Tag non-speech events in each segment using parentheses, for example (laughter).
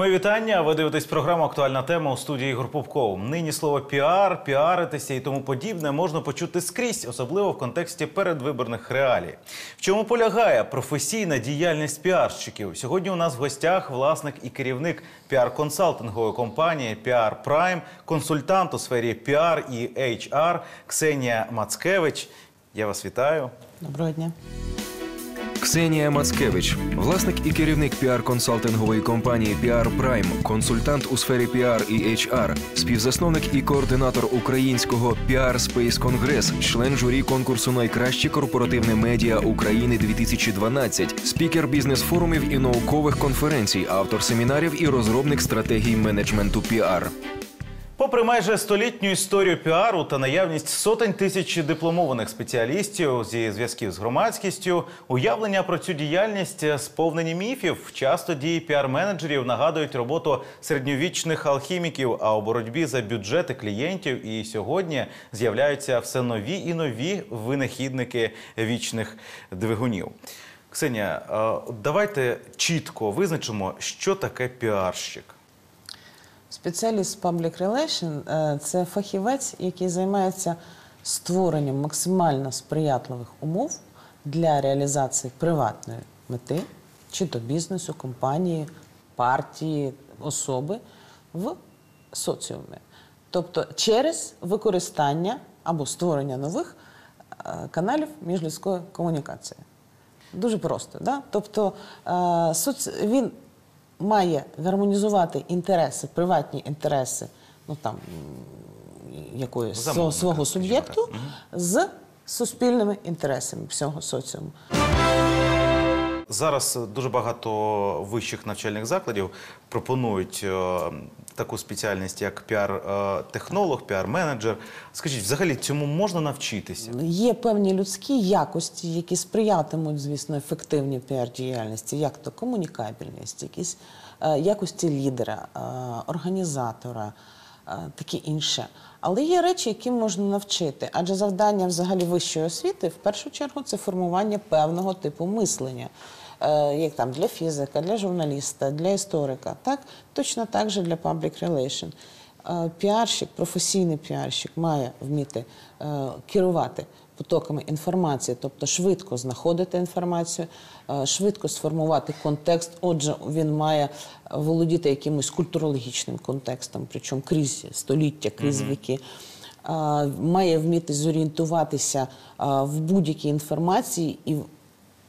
Мої вітання. Ви дивитесь програму Актуальна тема у студії Ігор Попков. Нині слово піар, піаритися і тому подібне можна почути скрізь, особливо в контексті передвиборних реалій. В чому полягає професійна діяльність піарщиків? Сьогодні у нас в гостях власник і керівник піар-консалтингової компанії Піар Прайм, консультант у сфері піар і HR Ксенія Мацкевич. Я вас вітаю. Доброго дня. Ксенія Мацкевич, власник і керівник піар-консалтингової компанії PR Prime, консультант у сфері піар і HR, співзасновник і координатор українського PR Space Congress, член журі конкурсу Найкраще корпоративне медіа України 2012, спікер бізнес-форумів і наукових конференцій, автор семінарів і розробник стратегій менеджменту піар. Попри майже столітню історію піару та наявність сотень тисяч дипломованих спеціалістів зі зв'язків з громадськістю, уявлення про цю діяльність сповнені міфів. Часто дії піар-менеджерів нагадують роботу середньовічних алхіміків, а у боротьбі за бюджети клієнтів і сьогодні з'являються все нові і нові винахідники вічних двигунів. Ксенія, е, давайте чітко визначимо, що таке піарщик. Спеціаліст Public Relation е, – це фахівець, який займається створенням максимально сприятливих умов для реалізації приватної мети, чи то бізнесу, компанії, партії, особи в соціумі. Тобто через використання або створення нових е, каналів міжлюдської комунікації. Дуже просто. Да? Тобто е, він має гармонізувати інтереси, приватні інтереси, ну там якоїсь свого, Замовника, свого суб'єкту з суспільними інтересами всього соціуму. Зараз дуже багато вищих навчальних закладів пропонують е, таку спеціальність, як піар-технолог, піар-менеджер. Скажіть, взагалі цьому можна навчитися? Є певні людські якості, які сприятимуть, звісно, ефективній піар-діяльності, як то комунікабельність, якісь е, якості лідера, е, організатора, е, таке інше. Але є речі, які можна навчити, адже завдання взагалі вищої освіти в першу чергу це формування певного типу мислення. Е, Як там для фізика, для журналіста, для історика, так точно так же для public relation. Е, Піарщик, професійний піарщик має вміти е, керувати потоками інформації, тобто швидко знаходити інформацію, швидко сформувати контекст. Отже, він має володіти якимось культурологічним контекстом, причому крізь століття, крізь віки. Має вміти зорієнтуватися в будь-якій інформації і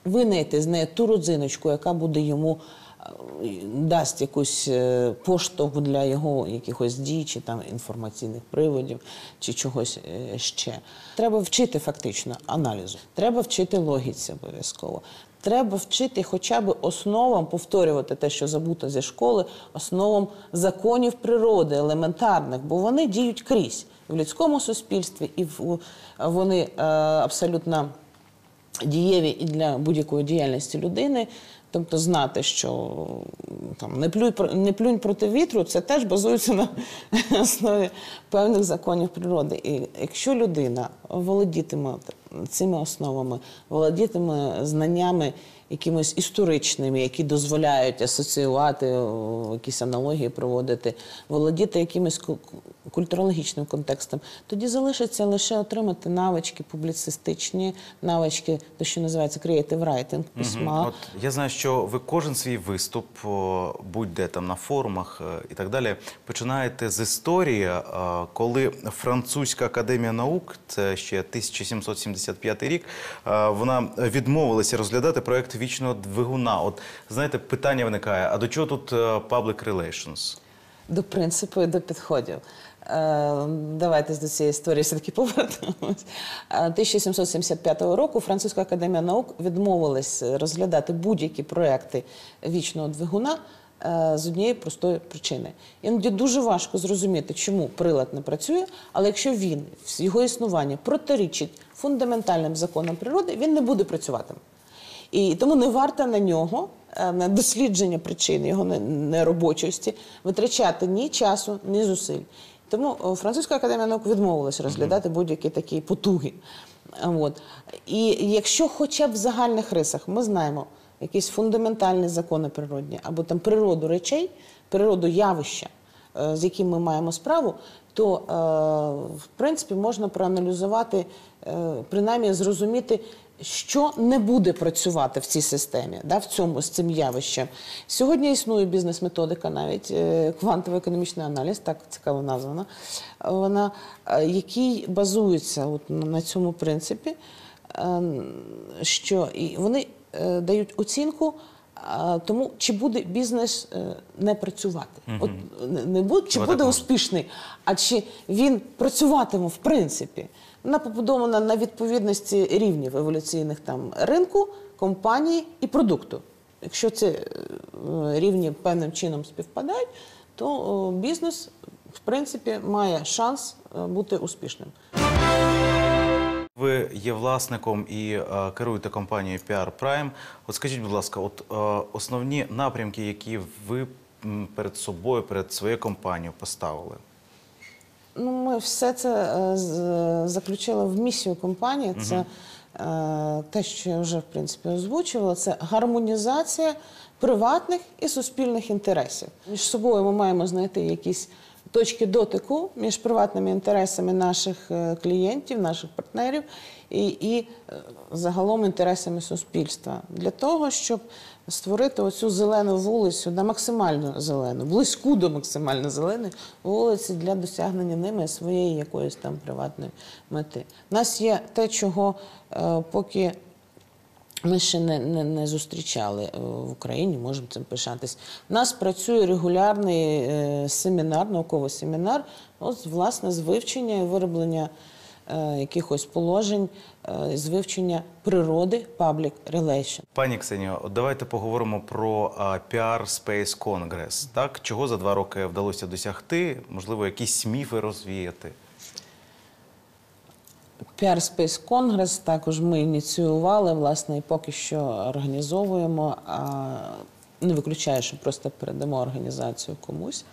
винайти з неї ту родзиночку, яка буде йому е, дасть якусь е, поштовх для його якихось дій, чи там інформаційних приводів, чи чогось е, ще. Треба вчити фактично аналізу, треба вчити логіці обов'язково. Треба вчити хоча б основам повторювати те, що забуто зі школи, основам законів природи, елементарних, бо вони діють крізь в людському суспільстві, і вони абсолютно дієві і для будь-якої діяльності людини. Тобто знати, що там не плюй не плюнь проти вітру, це теж базується на (laughs) основі певних законів природи. І якщо людина володітиме цими основами, володітиме знаннями якимись історичними, які дозволяють асоціювати, якісь аналогії проводити, володіти якимось культурологічним контекстом, тоді залишиться лише отримати навички публіцистичні, навички, те, що називається creative writing, письма. Мгм. От я знаю, що ви кожен свій виступ, будь-де там на форумах е, і так далі, починаєте з історії, е, коли Французька академія наук, це ще 1775 рік, е, вона відмовилася розглядати проект вічного двигуна. От знаєте, питання виникає: а до чого тут е, public relations? До принципу і до підходів. Е, Давайте до цієї історії все-таки повернемось. Е, 1775 року Французька академія наук відмовилась розглядати будь-які проекти вічного двигуна з однієї простої причини. Іноді дуже важко зрозуміти, чому прилад не працює, але якщо він, його існування протирічить фундаментальним законам природи, він не буде працювати. І тому не варто на нього, е, на дослідження причин його неробочості, витрачати ні часу, ні зусиль. Тому Французька академія наук відмовилася розглядати будь-які такі потуги. От. І якщо хоча б в загальних рисах ми знаємо якісь фундаментальні закони природні або там природу речей, природу явища, е, з яким ми маємо справу, то е, в принципі можна проаналізувати, е, принаймні зрозуміти, що не буде працювати в цій системі, да, в цьому з цим явищем. Сьогодні існує бізнес-методика, навіть квантово-економічний аналіз, так цікаво названа, вона, який базується от на цьому принципі, що і вони дають оцінку. е, Тому чи буде бізнес е, не працювати? От не- буде, чи буде успішний, а чи він працюватиме в принципі? Вона побудована на відповідності рівнів еволюційних там ринку, компанії і продукту. Якщо ці е, рівні певним чином співпадають, то бізнес в принципі має шанс е, бути успішним. Ви є власником і е, керуєте компанією PR Prime. От скажіть, будь ласка, от е, основні напрямки, які ви перед собою, перед своєю компанією поставили? Ну, ми все це е, заключили в місію компанії. Це е, те, що я вже в принципі озвучувала, це гармонізація приватних і суспільних інтересів. Між собою ми маємо знайти якісь точки дотику між приватними інтересами наших е, клієнтів, наших партнерів і, і е, загалом інтересами суспільства для того, щоб створити оцю зелену вулицю, на максимально зелену, близьку до максимально зеленої вулиці для досягнення ними своєї якоїсь там приватної мети. У нас є те, чого е, поки ми ще не, не, не зустрічали е, в Україні, можемо цим пишатись. У нас працює регулярний е, семінар, науковий семінар, от, власне, з вивчення і вироблення е, якихось положень, з вивчення природи public relation. Пані Ксенію, давайте поговоримо про а, PR Space Congress. Так, чого за два роки вдалося досягти? Можливо, якісь міфи розвіяти? PR Space Congress також ми ініціювали, власне, і поки що організовуємо. А не виключаю, що просто передамо організацію комусь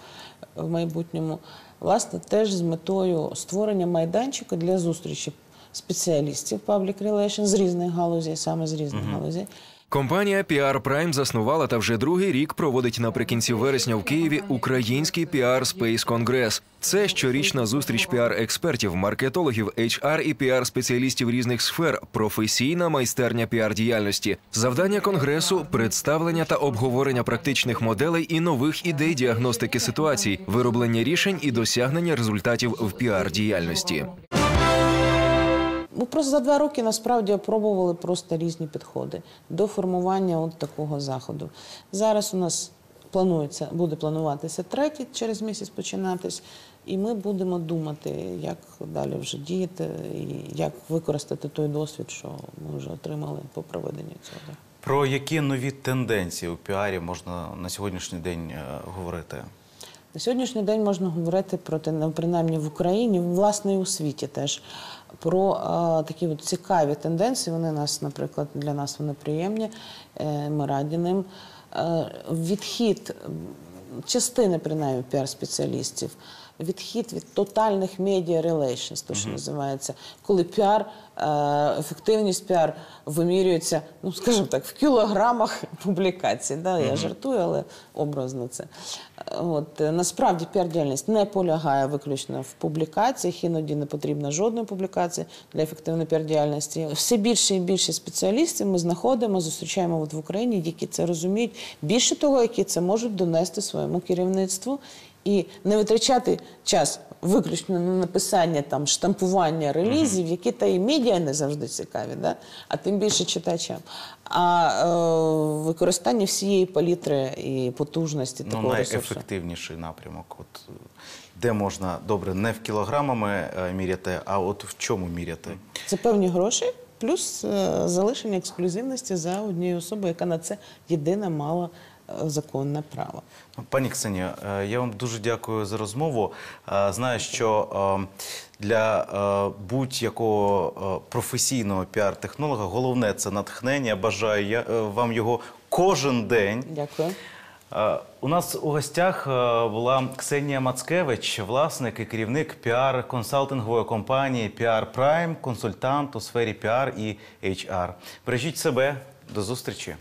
в майбутньому. Власне, теж з метою створення майданчика для зустрічі спеціалістів Public Relations з різних галузей, саме з різних галузей. Компанія PR Prime заснувала та вже другий рік проводить наприкінці вересня в Києві український PR Space Конгрес. Це щорічна зустріч піар-експертів, маркетологів, HR і піар-спеціалістів різних сфер, професійна майстерня піар-діяльності. Завдання конгресу представлення та обговорення практичних моделей і нових ідей діагностики ситуацій, вироблення рішень і досягнення результатів в піар-діяльності. Ми просто за два роки насправді опробували просто різні підходи до формування от такого заходу. Зараз у нас планується, буде плануватися третій через місяць починатись, і ми будемо думати, як далі вже діяти і як використати той досвід, що ми вже отримали по проведенню цього. Про які нові тенденції у піарі можна на сьогоднішній день е, говорити? На сьогоднішній день можна говорити про те, ну, принаймні в Україні, власне, і у світі теж про е, такі от цікаві тенденції. Вони нас, наприклад, для нас вони приємні. Е, ми раді ним. Е, відхід частини, принаймні, піар-спеціалістів. Відхід від тотальних медіа relations, то що називається, коли піар, е, ефективність піар вимірюється, ну скажімо так, в кілограмах публікацій. Да? Я жартую, але образно це. От е, насправді піар-діяльність не полягає виключно в публікаціях, іноді не потрібна жодної публікації для ефективної піар-діяльності. Все більше і більше спеціалістів ми знаходимо, зустрічаємо от в Україні, які це розуміють. Більше того, які це можуть донести своєму керівництву і не витрачати час виключно на написання там штампування релізів, які та і медіа не завжди цікаві, да? а тим більше читачам. А е, використання всієї палітри і потужності Ну, такого ресурсу. найефективніший напрямок. От, де можна добре не в кілограмами е, міряти, а от в чому міряти? Це певні гроші, плюс е, залишення ексклюзивності за однією особою, яка на це єдина мала законне право. Пані Ксенія, е, я вам дуже дякую за розмову. Е, Знаю, що е, для будь-якого професійного піар-технолога головне це натхнення. Бажаю я- вам його кожен день. Дякую. У нас у гостях була Ксенія Мацкевич, власник і керівник піар-консалтингової компанії PR Prime, консультант у сфері піар і HR. Бережіть себе. До зустрічі.